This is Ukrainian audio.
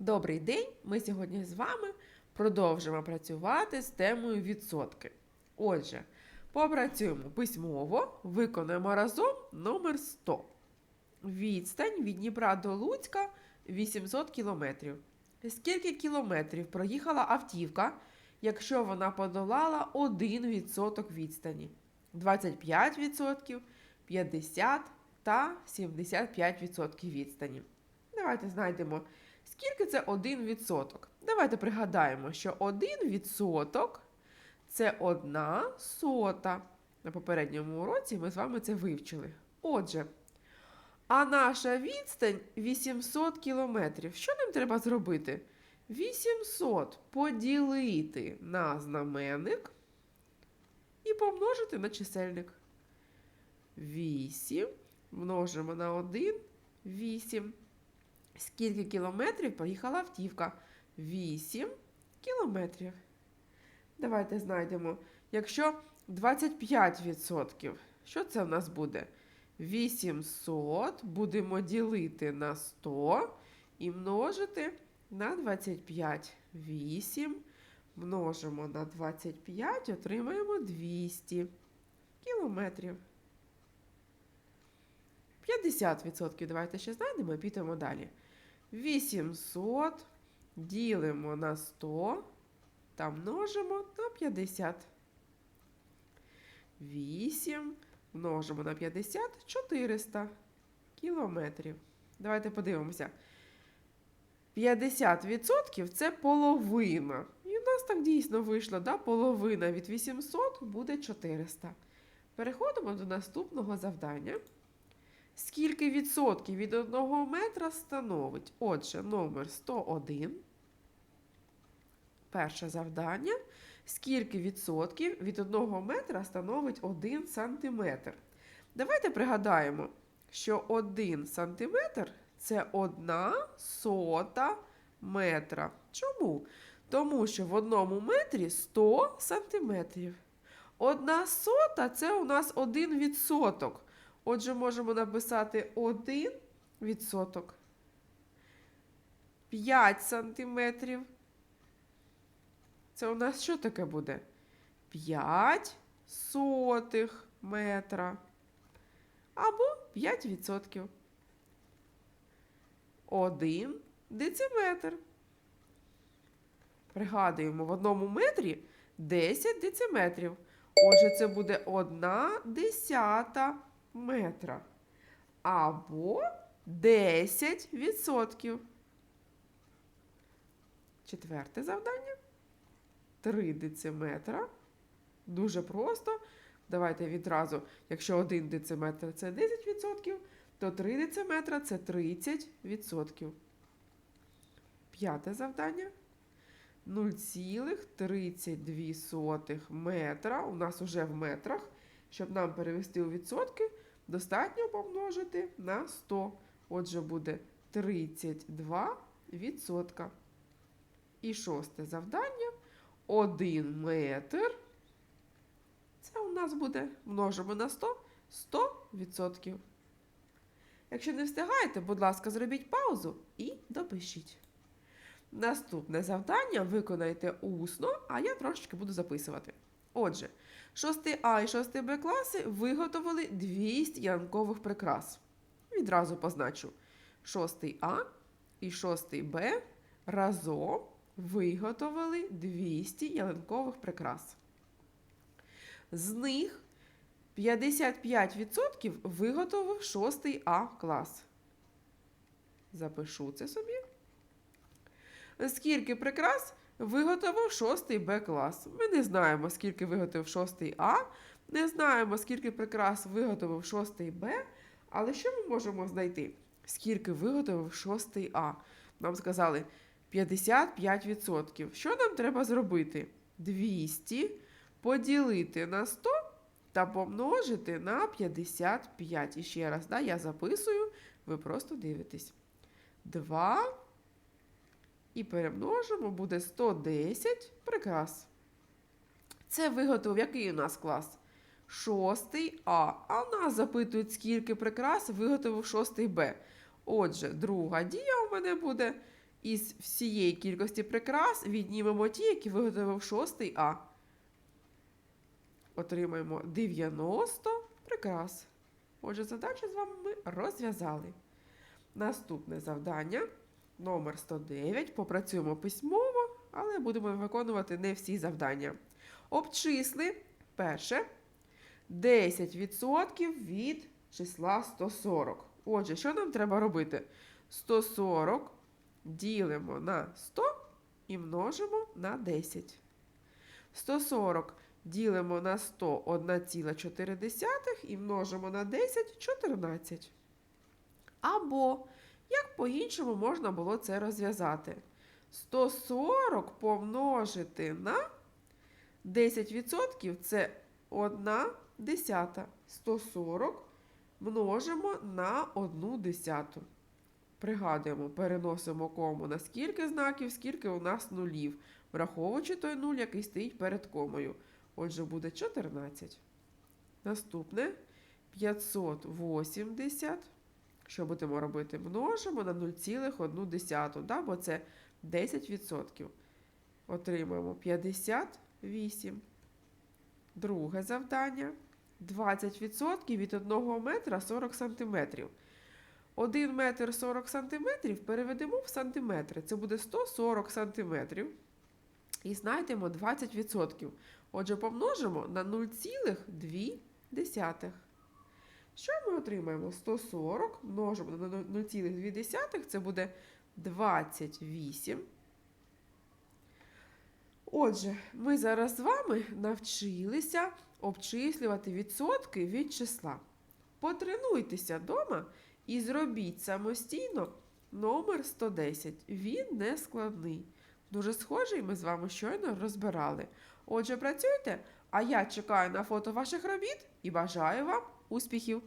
Добрий день! Ми сьогодні з вами продовжимо працювати з темою відсотки. Отже, попрацюємо письмово, виконаємо разом номер 100. Відстань від Дніпра до Луцька 800 кілометрів. Скільки кілометрів проїхала автівка, якщо вона подолала 1% відстані? 25%, 50% та 75% відстані. Давайте знайдемо, скільки це 1%. Давайте пригадаємо, що 1% це одна сота. На попередньому уроці ми з вами це вивчили. Отже, а наша відстань 800 кілометрів. Що нам треба зробити? 800 поділити на знаменник і помножити на чисельник. 8 множимо на 1, 8. Скільки кілометрів проїхала автівка? 8 кілометрів. Давайте знайдемо. Якщо 25%, що це в нас буде? 800 будемо ділити на 100 і множити на 25. 8 множимо на 25, отримаємо 200 кілометрів. 50% давайте ще знайдемо і підемо далі. 800 ділимо на 100 та множимо на 50. 8 множимо на 50 400 кілометрів. Давайте подивимося. 50% це половина. І в нас так дійсно вийшло, да? половина від 800 буде 400. Переходимо до наступного завдання. Скільки відсотків від 1 метра становить? Отже, номер 101. Перше завдання. Скільки відсотків від 1 метра становить 1 сантиметр? Давайте пригадаємо, що 1 сантиметр це 1 сота метра. Чому? Тому що в одному метрі 100 сантиметрів. Одна сота це у нас 1 відсоток. Отже, можемо написати 1 відсоток. 5 сантиметрів. Це у нас що таке буде? 5 сотих метра. Або 5 відсотків. 1 дециметр. Пригадуємо, в одному метрі 10 дециметрів. Отже, це буде 1 десята метра. Або 10%. Четверте завдання. 3 дециметра. Дуже просто. Давайте відразу, якщо 1 дециметр це 10%, то 3 дециметра це 30%. П'яте завдання. 0,32 метра. У нас уже в метрах. Щоб нам перевести у відсотки, достатньо помножити на 100. Отже, буде 32 відсотка. І шосте завдання. 1 метр. Це у нас буде множимо на 100 100 відсотків. Якщо не встигаєте, будь ласка, зробіть паузу і допишіть. Наступне завдання виконайте усно, а я трошечки буду записувати. Отже, 6 А і 6 Б класи виготовили 200 янкових прикрас. Відразу позначу 6 А і 6 Б разом виготовили 200 ялинкових прикрас. З них 55% виготовив 6 А клас. Запишу це собі. Скільки прикрас виготовив 6 Б клас. Ми не знаємо, скільки виготовив 6 А, не знаємо, скільки прикрас виготовив 6 Б, але що ми можемо знайти? Скільки виготовив 6 А? Нам сказали 55%. Що нам треба зробити? 200 поділити на 100 та помножити на 55. І ще раз, да, я записую, ви просто дивитесь. 2 і перемножимо, буде 110 прикрас. Це виготовив який у нас клас? Шостий А. А нас запитують, скільки прикрас виготовив шостий Б. Отже, друга дія у мене буде із всієї кількості прикрас віднімемо ті, які виготовив 6 А. Отримаємо 90 прикрас. Отже, задачу з вами ми розв'язали. Наступне завдання номер 109. Попрацюємо письмово, але будемо виконувати не всі завдання. Обчисли перше 10% від числа 140. Отже, що нам треба робити? 140 ділимо на 100 і множимо на 10. 140 ділимо на 100 1,4 і множимо на 10 14. Або, як по-іншому можна було це розв'язати? 140 помножити на 10% це 1 десята. 140 множимо на 1 десяту. Пригадуємо, переносимо кому на скільки знаків, скільки у нас нулів, враховуючи той нуль, який стоїть перед комою. Отже, буде 14. Наступне 580. Що будемо робити? Множимо на 0,1, да? бо це 10%. Отримаємо 58. Друге завдання. 20% від 1 метра 40 сантиметрів. 1 метр 40 сантиметрів переведемо в сантиметри. Це буде 140 сантиметрів. І знайдемо 20%. Отже, помножимо на 0,2. Що ми отримаємо? 140 множимо на 0,2, це буде 28. Отже, ми зараз з вами навчилися обчислювати відсотки від числа. Потренуйтеся вдома і зробіть самостійно номер 110. Він не складний. Дуже схожий ми з вами щойно розбирали. Отже, працюйте, а я чекаю на фото ваших робіт і бажаю вам успіхів!